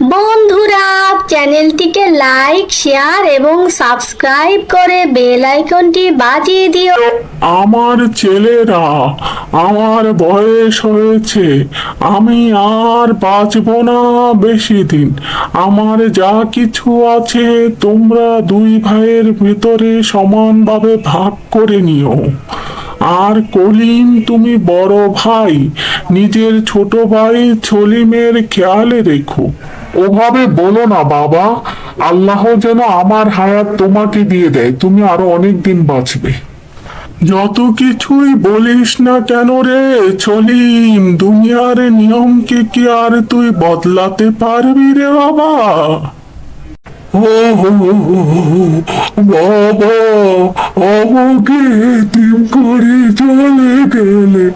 বন্ধুরা, চ্যানেলটিকে like share এবং সাবস্ক্রাইব করে বেল আইকনটি বাজিয়ে দিও। আমার ছেলেরা, আমার বয়স হয়েছে, আমি আর বাঁচব না বেশি দিন। আমার যা কিছু আছে তোমরা দুই ভাইয়ের ভেতরে সমানভাবে ভাগ করে নিও। আর কলিম তুমি বড় ভাই, নিজের ছোট ভাই সলিমের খেয়ালে রেখো। ওভাবে বলো না, বাবা। আল্লাহ যেন আমার হায়াত তোমাকে দিয়ে দেয়। তুমি আরও অনেক দিন বাঁচবে। যত কিছুই বলিস না কেন রে চলিম দুনিয়ার নিয়মকে কি আর তুই বদলাতে পারবি রে, বাবা? বাবা, আমাকে করে চলে গেলে।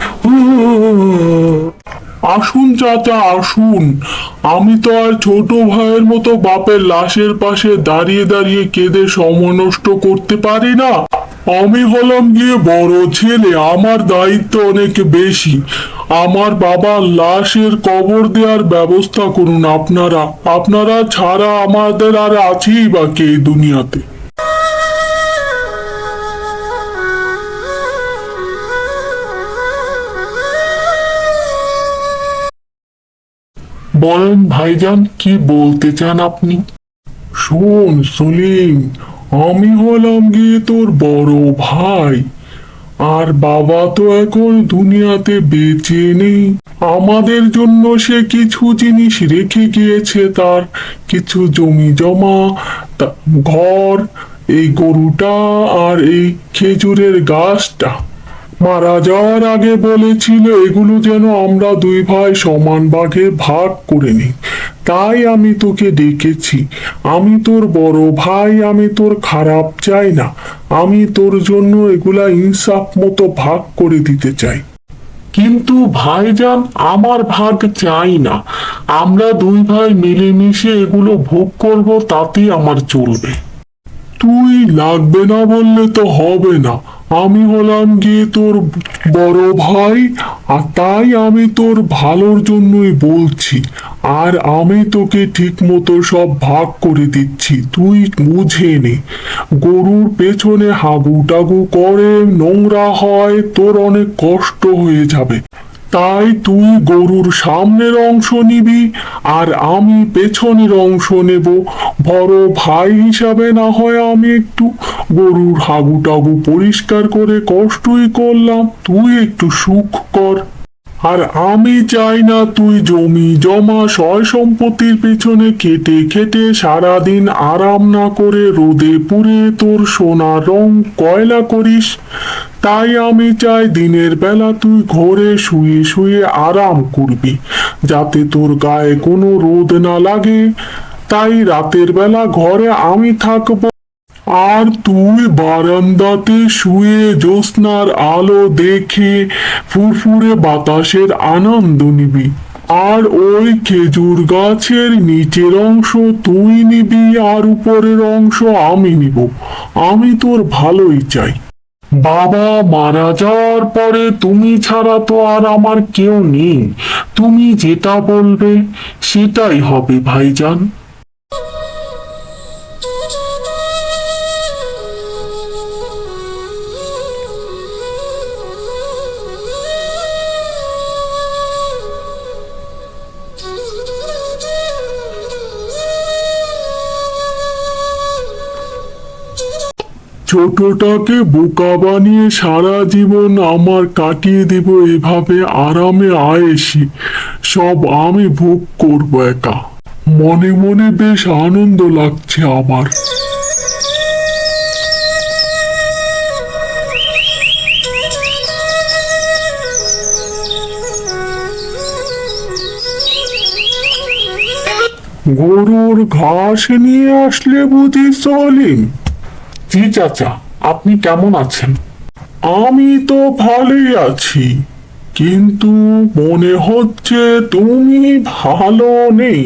আসুন চাচা, আসুন। আমি তো আর ছোট ভাইয়ের মতো বাপের লাশের পাশে দাঁড়িয়ে দাঁড়িয়ে কেঁদে সময় নষ্ট করতে পারি না। আমি হলাম গিয়ে বড় ছেলে, আমার দায়িত্ব অনেক বেশি। আমার বাবার লাশের কবর দেওয়ার ব্যবস্থা করুন আপনারা। আপনারা ছাড়া আমাদের আর আছেই বা কে দুনিয়াতে? বলেন ভাইজান, কি বলতে চান আপনি? শোন সলিম, আমি হলাম গিয়ে তোর বড় ভাই। আর বাবা তো এখন দুনিয়াতে বেঁচে নেই। আমাদের জন্য সে কিছু জিনিস রেখে গিয়েছে, তার কিছু জমি জমা ঘর, এই গরুটা আর এই খেজুরের গাছটা। মারা যাওয়ার আগে বলেছিল, এগুলো যেন আমরা দুই ভাই সমান ভাগে ভাগ করে নিই। তাই আমি তোকে ডেকেছি। আমি তোর বড় ভাই, আমি তোর খারাপ চাই না। আমি তোর জন্য এগুলা ইনসাফ মতো ভাগ করে দিতে চাই। কিন্তু ভাইজান, আমার ভাগ চাই না। আমরা দুই ভাই মিলেমিশে এগুলো ভোগ করব, তাতেই আমার চলবে। তুই লাগবে না বললে তো হবে না। আমি হলাম গিয়ে তোর বড় ভাই? আর তাই আমি তোর ভালোর জন্যই বলছি। আর আমি তোকে ঠিক মতো সব ভাগ করে দিচ্ছি। তুই বুঝে নে। গরুর পেছনে হাগু টাগু করে নোংরা হয়, তোর অনেক কষ্ট হয়ে যাবে। তাই তুই গরুর সামনের অংশ নিবি আর আমি পেছনের অংশ নেব। বড় ভাই হিসাবে না হয় আমি একটু গরুর হাগু টাগু পরিষ্কার করে কষ্টই করলাম। তুই একটু সুখ কর। আর আমি চাই না তুই জমি জমা সয় সম্পত্তির পিছনে খেটে খেটে সারাদিন আরাম না করে রোদে পুড়ে তোর সোনা রং কয়লা করিস। তাই আমি চাই দিনের বেলা তুই ঘরে শুয়ে শুয়ে আরাম করবি, যাতে তোর গায়ে কোনো রোদ না লাগে। তাই রাতের বেলা ঘরে আমি থাকব। আর তুই বারান্দাতে শুয়ে জ্যোৎস্নার আলো দেখে ফুরফুরে বাতাসের আনন্দ নিবি। আর ওই খেজুর গাছের নিচের অংশ তুই নিবি আর উপরের অংশ আমি নিব। আমি তোর ভালোই চাই। বাবা মারা যাওয়ার পরে তুমি ছাড়া তো আর আমার কেউ নেই। তুমি যেটা বলবে সেটাই হবে ভাইজান। ছোটটাকে বোকা বানিয়ে সারা জীবন আমার কাটিয়ে দিব এভাবে আরামে আয়েসি। সব আমি ভোগ করব একা। মনে মনে বেশ আনন্দ লাগছে আমার। গরুর ঘাস নিয়ে আসলে বুঝি সলিম জি চাচা আপনি কেমন আছেন? আমি তো ভালোই আছি কিন্তু মনে হচ্ছে তুমি ভালো নেই।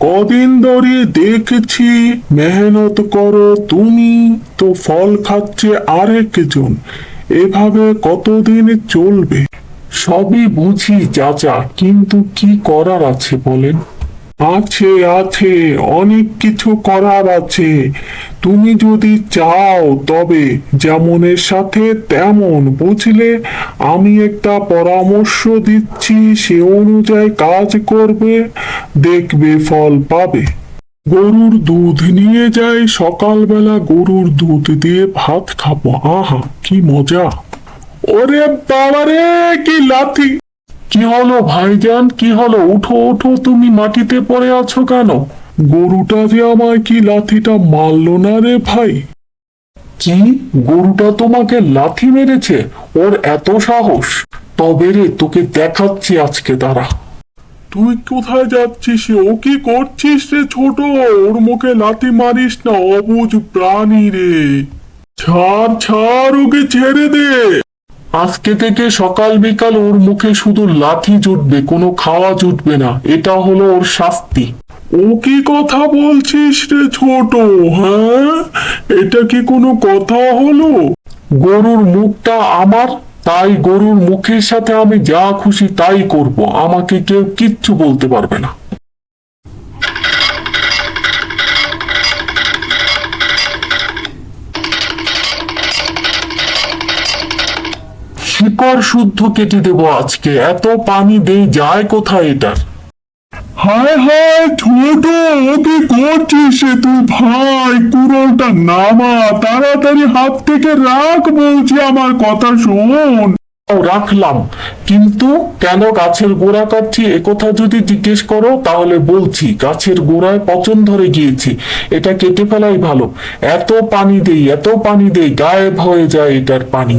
কদিন ধরে দেখছি মেহনত করো তুমি তো ফল খাচ্ছে আরেকজন। এভাবে কতদিন চলবে? সবই বুঝি চাচা কিন্তু কি করার আছে বলেন? আছে আছে, অনেক কিছু করার আছে। তুমি যদি চাও, তবে যেমনের সাথে তেমন, বুঝলে? আমি একটা পরামর্শ দিচ্ছি, সে অনুযায়ী কাজ করবে, দেখবে ফল পাবে। গরুর দুধ নিয়ে যাই, সকালবেলা গরুর দুধ দিয়ে ভাত খাব। আহা, কি মজা। ওরে বাবারে, কি লাথি! কি হলো ভাইজান? কি হলো? উঠো উঠো, তুমি মাটিতে পড়ে আছো কেন? গরুটা যে আমায় কি লাথিটা মারলো না রে ভাই? কি? গরুটা তোমাকে লাথি মেরেছে? ওর এত সাহস? তবে রে, তোকে দেখাচ্ছি আজকে তারা তুই কোথায় যাচ্ছিস ও কি করছিস রে ছোট? ওর মুখে লাথি মারিস না, অবুজ প্রাণী রে। ছাড় ছাড়, ওকে ছেড়ে দে। আজকে থেকে সকাল বিকাল ওর মুখে শুধু লাথি জুটবে কোনো খাওয়া জুটবে না। এটা হলো ওর শাস্তি। ও কি কথা বলছিস রে ছোট হ্যাঁ? এটা কি কোনো কথা হলো? গরুর মুখটা আমার তাই গরুর মুখের সাথে আমি যা খুশি তাই করব। আমাকে কেউ কিচ্ছু বলতে পারবে না। শিকড় শুদ্ধ কেটে দেব আজকে। এত পানি দেই যায় কোথায় এটার? হায় হায় ছোট ওকে করছিস তুই ভাই কুড়োলটা নামা তাড়াতাড়ি হাত থেকে রাখ বলছি আমার কথা শোন। রাখলাম কিন্তু কেন গাছের গোড়া কাটছি একথা যদি জিজ্ঞেস করো তাহলে বলছি গাছের গোড়ায় পচন ধরে গিয়েছে এটা কেটে ফেলাই ভালো। এত পানি দেই এত পানি দেই গায়েব হয়ে যায় এটার পানি।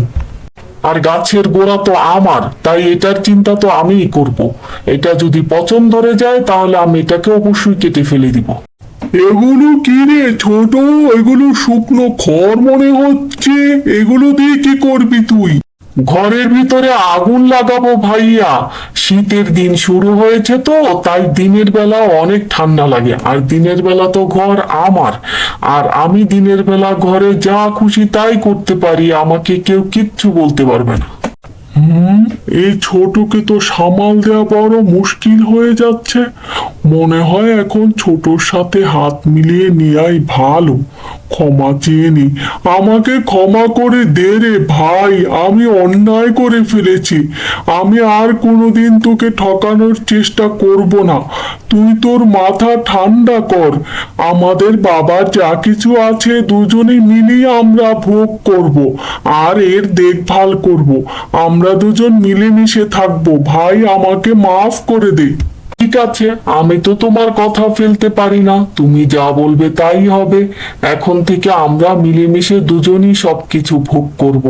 আর গাছের গোড়া তো আমার, তাই এটার চিন্তা তো আমিই করব। এটা যদি পচন ধরে যায়, তাহলে আমি এটাকে অবশ্যই কেটে ফেলে দিব। এগুলো কি রে ছোট? এগুলো শুকনো খড় মনে হচ্ছে। এগুলো দিয়ে কি করবি তুই? ঘরের ভিতরে আগুন লাগাবো ভাইয়া। শীতের দিন শুরু হয়েছে তো, তাই দিনের বেলা অনেক ঠান্ডা লাগে। আর দিনের বেলা তো ঘর আমার। আর আমি দিনের বেলা ঘরে যা খুশি তাই করতে পারি, আমাকে কেউ কিচ্ছু বলতে পারবে না। হুম এই ছোটকে তো সামাল দেওয়া বড় মুশকিল হয়ে যাচ্ছে। মনে হয় এখন ছোটর সাথে হাত মিলিয়ে নেওয়াই ভালো। ক্ষমা চেয়ে নি। আমাকে ক্ষমা করে দে রে ভাই, আমি অন্যায় করে ফেলেছি। আমি আর কোনোদিন তোকে ঠকানোর চেষ্টা করব না। তুই তোর মাথা ঠান্ডা কর। আমাদের বাবার যা কিছু আছে দুজনে মিলিয়ে আমরা ভোগ করব, আর এর দেখভাল করব। আমরা দুজন মিলেমিশে থাকব। ভাই, আমাকে মাফ করে দে। ঠিক আছে, আমি তো তোমার কথা ফেলতে পারি না। তুমি যা বলবে তাই হবে। এখন থেকে আমরা মিলেমিশে দুজনই সবকিছু ভোগ করব।